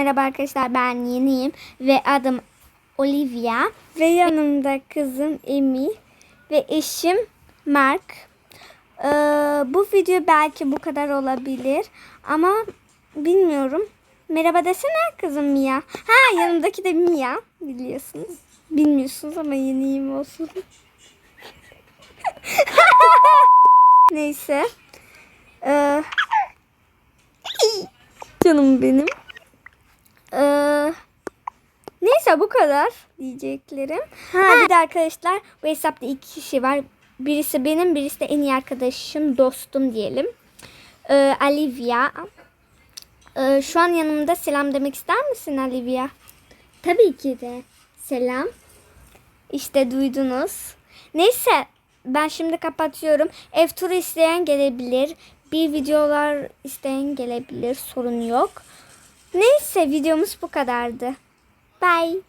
merhaba arkadaşlar ben yeniyim ve adım Olivia ve yanımda kızım Emi ve eşim Mark. Ee, bu video belki bu kadar olabilir ama bilmiyorum. Merhaba desene kızım Mia. Ha yanımdaki de Mia biliyorsunuz. Bilmiyorsunuz ama yeniyim olsun. Neyse. Ee, canım benim. Ee, neyse bu kadar diyeceklerim. Ha, bir de arkadaşlar bu hesapta iki kişi var. Birisi benim, birisi de en iyi arkadaşım, dostum diyelim. Ee, Olivia. Ee, şu an yanımda selam demek ister misin Olivia? Tabii ki de. Selam. İşte duydunuz. Neyse ben şimdi kapatıyorum. Ev turu isteyen gelebilir. Bir videolar isteyen gelebilir. Sorun yok. Neyse videomuz bu kadardı. Bye.